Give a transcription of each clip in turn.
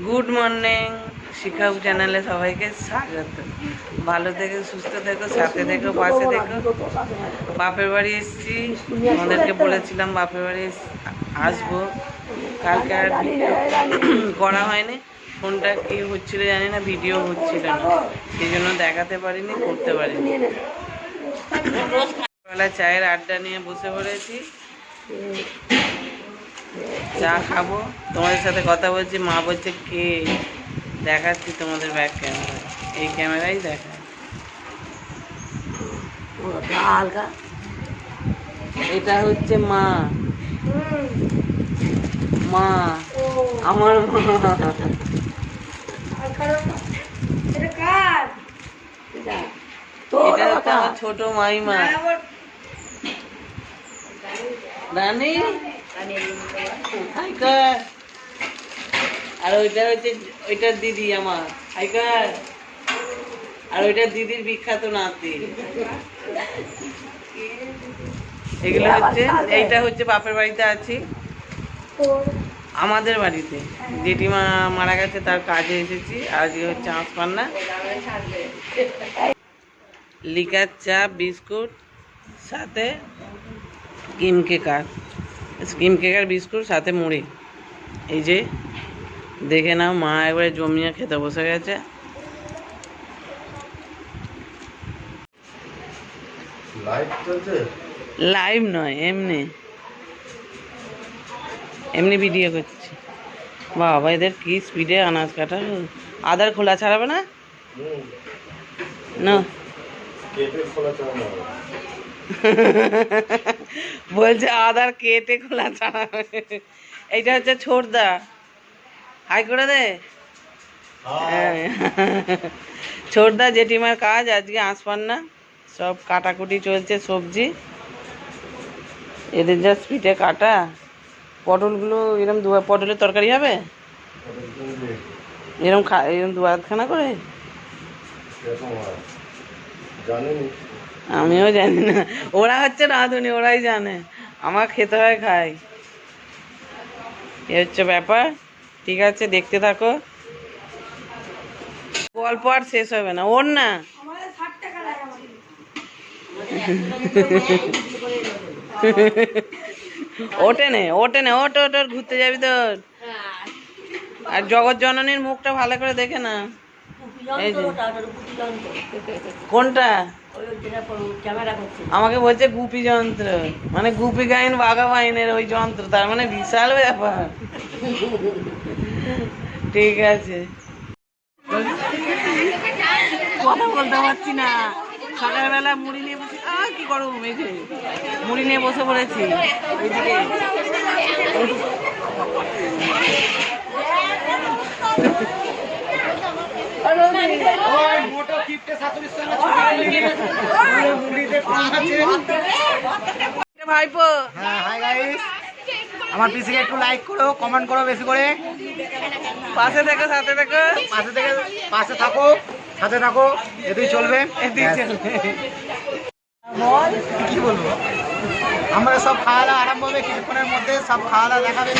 Good morning শিখাউ চ্যানেলে সবাইকে স্বাগত। ভালো থেকো, সুস্থ থেকো, সাথে থেকো, পাশে থেকো। বাপের বাড়ি এসেছি। আমাদেরকে বলেছিলাম বাপের বাড়ি আসব। কালকে আর করা হয়নি। ফোনটা কি হচ্ছিল জানি না, ভিডিও হচ্ছিল না। সেই জন্য দেখাতে পারিনি, করতে পারিনি। বেলা চায়ের আড্ডা নিয়ে বসে পড়েছি। চা খাব। তোমাদের সাথে কথা বলছি মা বলছে কে? দেখাচ্ছি তোমাদের ব্যাক ক্যামেরা এই ক্যামেরাই দেখা হালকা। এটা হচ্ছে মা। মা। আমার মা। তো এটা হচ্ছে আমার ছোট মাইমা। রানী? হাইকার আর ওইটা হচ্ছে, ওইটার দিদি আমার। হাইকার আর ওইটার দিদির বিখ্যাত নাতি। এগুলো হচ্ছে, এইটা হচ্ছে বাপের বাড়িতে আছি। আমাদের বাড়িতে। জেঠিমা মারা গেছে, তার কাজে এসেছি। আজকে হচ্ছে আঁশ পান্না। লিকার চা, বিস্কুট, সাথে স্কিম কেকার স্কিম কেকার বিস্কুট সাথে মুড়ি। এই যে দেখে নাও মা একবারে জমিয়ে খেতে বসে গেছে। লাইভ নয় এমনি। এমনি ভিডিও করছি। বাবা এদের কি স্পিডে আনাজ কাটা? আদার খোলা ছাড়াবে না? না। খোলা চাও না। বলছে আদার কেটে খোলা ছাড়াবে এইটা হচ্ছে ছোটদা। হাই করে দে। হ্যাঁ। ছোটদা জেঠিমার কাজ আজকে আসপান না সব কাটাকুটি চলছে সবজি। এদের যা স্পিডে কাটা। পটলগুলো এরকম দু পটলের তরকারি হবে? এরকম খা এরকম দু আধখানা করে? জানেনি। আমিও জানি না। ওরা হচ্ছে রাঁধুনি, ওরাই জানে। আমার খেতে হয় খাই। এ হচ্ছে ব্যাপার। ঠিক আছে, দেখতে থাকো। গল্প আর শেষ হবে না। ওর না। ওটে নে ওটে নে ওট ওট ঘুরতে যাবি তোর। আর জগৎ জননীর মুখটা ভালো করে দেখে না। এই যে। কোনটা? আমাকে বলছে গুপি যন্ত্র। মানে গুপি গাইন, বাঘা বাইনের ওই যন্ত্র, তার মানে বিশাল ব্যাপার। ঠিক আছে। কথা বলতে পারছি না। সকালবেলা মুড়ি নিয়ে বসে আ কি গরম যে মুড়ি নিয়ে বসে পড়েছি। ওইদিকে ভাইপো। হ্যাঁ আমার পিসিকে একটু লাইক করো কমেন্ট করো বেশি করে। পাশে দেখো সাথে দেখো। পাশে থেকে পাশে থাকো সাথে থাকো এতেই চলবে। ব্যাস। চলবে। কি বলব? আমরা সব খাওয়া দাওয়া আরম্ভ হবে কিছুক্ষণের মধ্যে সব খাওয়া দাওয়া দেখাবে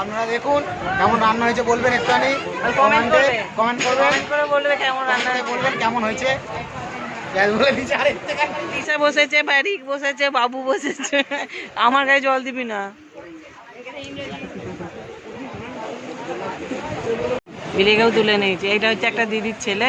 আপনারা দেখুন কেমন রান্না হয়েছে বলবেন একটুখানি। কমেন্টে কমেন্ট করবেন। কমেন্ট করে বলবে কেমন রান্না বলবেন কেমন হয়েছে। দিশা বসেছে বসেছে বাবু বসেছে। আমার গায়ে জল দিবি না। বিলিকেও তুলে নিয়েছি এইটা হচ্ছে একটা দিদির ছেলে।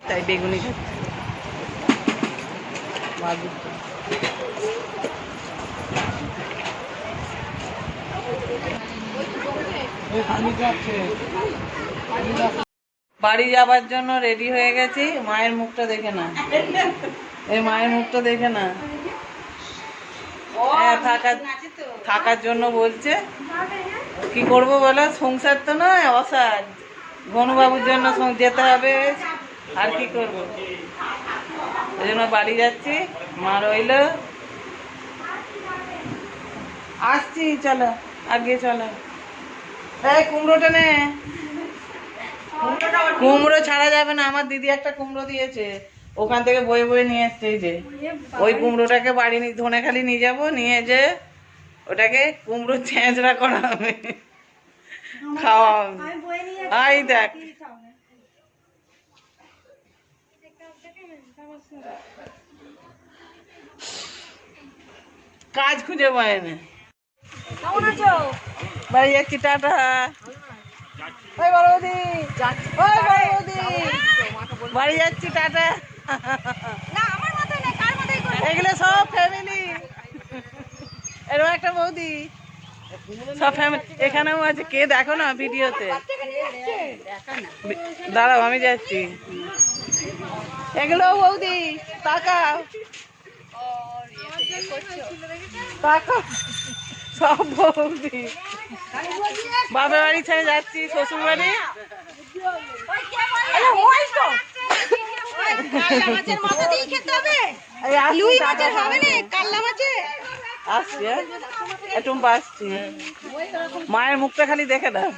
তাই বেগুনি। খাচ্ছে বাড়ি যাবার জন্য রেডি হয়ে গেছি। মায়ের মুখটা দেখে না। এই মায়ের মুখটা দেখে না। হ্যাঁ থাকার জন্য বলছে। কি করব বলো? সংসার তো নয় অসার গনুবাবুর জন্য যেতে হবে। আর কি করব? ওই জন্য বাড়ি যাচ্ছি মা রইল। আসছি চলো আগে চলো। এই কুমড়োটা নে। কুমড়ো ছাড়া যাবে না আমার দিদি একটা কুমড়ো দিয়েছে। ওখান থেকে বয়ে বয়ে নিয়ে এসছে যে। ওই কুমড়োটাকে বাড়ি ধনে খালি নিয়ে যাব নিয়ে যে ওটাকে কুমড়ো ছেঁচড়া করা হবে। খাওয়া হবে। আই দেখ। কাজ খুঁজে পায় না। কেমন আছো? বাড়ি যাচ্ছি টাটা? ওই বড় বৌদি ওই বড় বৌদি বাড়ি যাচ্ছি টাটা? এগুলো সব ফ্যামিলি এরকম একটা বৌদি। সব ফ্যামিলি এখানেও আছে কে দেখো না ভিডিওতে? দাঁড়াও আমি যাচ্ছি। এগুলো বৌদি তাকাও। তাকাও। সব বৌদি। বাপের বাড়ি ছেড়ে যাচ্ছি শ্বশুর বাড়ি আসছি, না আসছি হ্যাঁ? একটু বাসছি মায়ের মুখটা খালি দেখে দাও।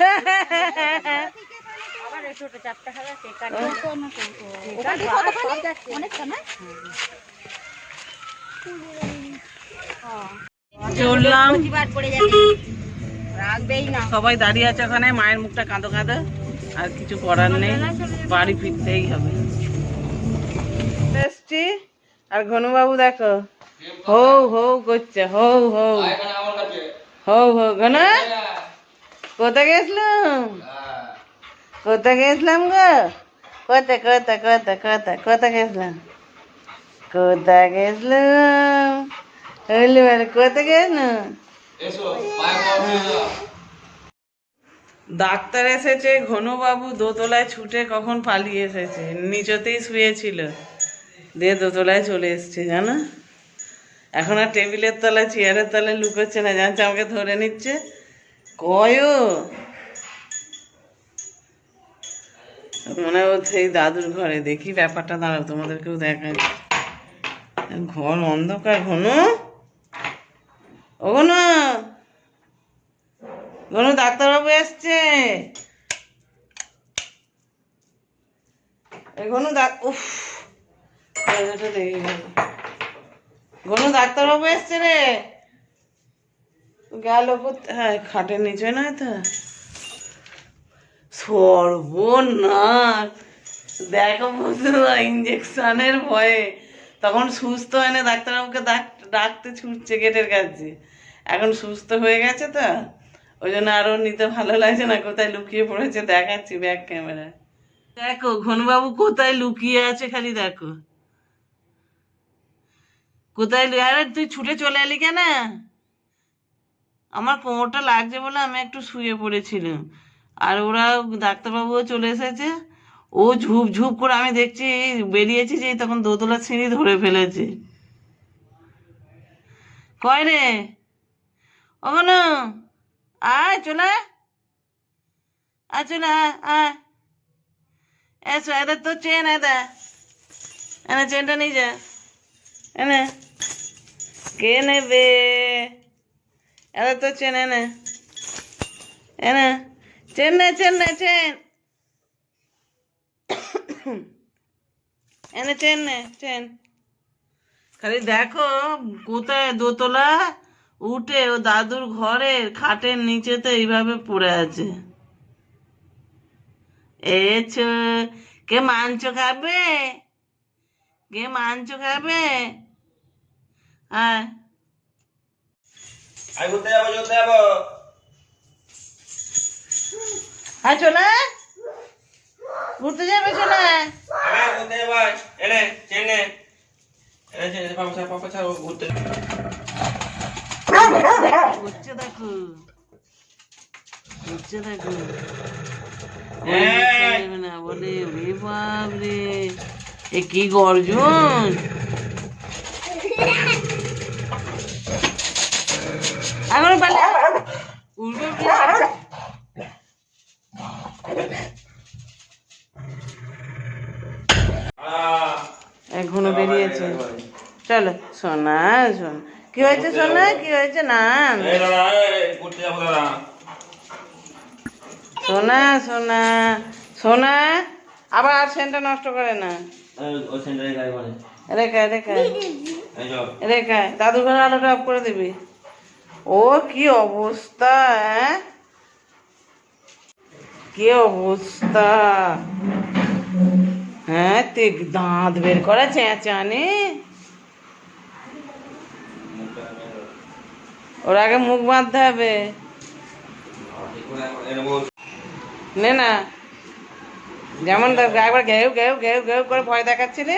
চললাম। প্রতিবার পড়ে যাবে রাখবেই না সবাই দাঁড়িয়ে আছে ওখানে মায়ের মুখটা কাঁদো কাঁদো। আর কিছু করার নেই বাড়ি ফিরতেই হবে। এসছি আর ঘনবাবু দেখো হৌ হৌ করছে হৌ হৌ। হৌ হৌ ঘন? কোথায় গেছিলাম? কোথায় গেছিলাম গো? কোথায় কোথায় কোথায় কোথায় কোথায় গেছিলাম? কোথায় গেছিলাম? হইলি বলে কোথায় গেছিলাম? ডাক্তার এসেছে ঘনবাবু দোতলায় ছুটে কখন পালিয়ে এসেছে? নিচতেই শুয়েছিল। দিয়ে দোতলায় চলে এসছে জানো? এখন আর টেবিলের তলায় চেয়ারের তলায় লুকোচ্ছে না জানছে আমাকে ধরে নিচ্ছে? কয়? মনে ও সেই দাদুর ঘরে দেখি ব্যাপারটা, দাঁড়াও তোমাদেরকেও দেখাই। ঘর অন্ধকার, ঘন। ঘন। ডাক্তারবাবু এসছে। ঘন ডাক্তারবাবু এসছে রে। গেল হ্যাঁ খাটের নিচে নয় তো? সর্বনাশ। দেখো বন্ধুরা ইঞ্জেকশনের ভয়ে। তখন সুস্থ হয় না, ডাক্তারবাবুকে ডাক- ডাকতে ছুটছে গেটের কাছে। এখন সুস্থ হয়ে গেছে তো। ওই জন্য আরও নিতে ভালো লাগছে না, কোথায় লুকিয়ে পড়েছে দেখাচ্ছি ব্যাক ক্যামেরায় দেখো, ঘনবাবু কোথায় লুকিয়ে আছে খালি দেখো। কোথায় আরে তুই ছুটে চলে এলি কেন? আমার কোমরটা লাগছে বলে আমি একটু শুয়ে পড়েছিলাম। আর ওরা ডাক্তারবাবুও চলে এসেছে। ও ঝুপ ঝুপ করে আমি দেখছি, বেরিয়েছি যে তখন দোতলা সিঁড়ি ধরে ফেলেছে। কয় রে? ওখানে আয় চলে। আয়। চলে, আয় আয়। এসো এদের তো চেন এদা এনে চেনটা নিয়ে যা। এনে। কে নেবে? এদের তো চেন, এনে। এনে। চেন নে চেন। এনে চেন চেন। খালি দেখো কোথায় দোতলা, উঠে ও দাদুর ঘরে খাটের নিচেতে এইভাবে পড়ে আছে। এছো কে মাংস খাবে? কে মাংস খাবে? হ্যাঁ। আমি ঘুরতে যাব? ঘুরতে যাব? হ্যাঁ চলে। ঘুরতে যাবে চলে। হচ্ছে দেখো। হচ্ছে দেখো। না বলে রে বাপ রে এ কি গর্জন এখন পালে উঠবে আহ, এখনও বেরিয়েছে চলো সোনা সোনা। কি হয়েছে সোনা? কি হয়েছে না? দাদা দাদা সোনা সোনা সোনা আবার সেন্টটা নষ্ট করে না। দাদুর ঘরে আলোটা অফ করে দিবি। ও কি অবস্থা হ্যাঁ কি অবস্থা? হ্যাঁ তুই দাঁত বের করা চেঁচানে। ওর আগে মুখ বাঁধতে হবে। নে না। যেমন একবার ঘেউ ঘেউ ঘেউ ঘেউ করে ভয় দেখাচ্ছিলে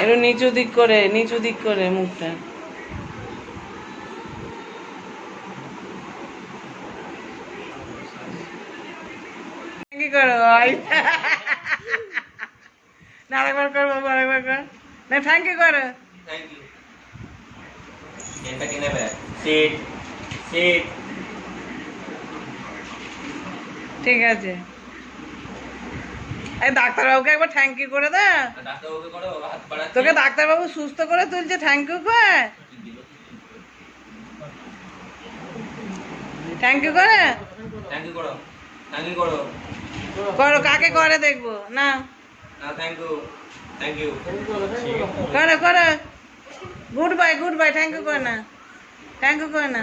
একটু নিচু দিক করে, নিচু দিক করে মুখটা কি করো ভাই না আরেকবার কর বাবু আরেকবার কর। না থ্যাংক ইউ করো। থ্যাংক ইউ এটা কি নেবে সিট সিট ঠিক আছে। এই ডাক্তারবাবুকে একবার থ্যাংক ইউ করে দে। তোকে ডাক্তারবাবু সুস্থ করে তুলছে থ্যাংক ইউ করে। থ্যাংক ইউ করে। থ্যাংক ইউ করো। থ্যাংক ইউ করো। করো কাকে করে দেখব? না। না থ্যাংক ইউ থ্যাংক ইউ করো করো। Good bye good bye thank you কর না। থ্যাংক ইউ কর না।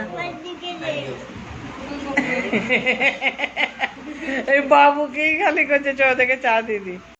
এই বাবুকেই খালি করছে চ থেকে চা দিদি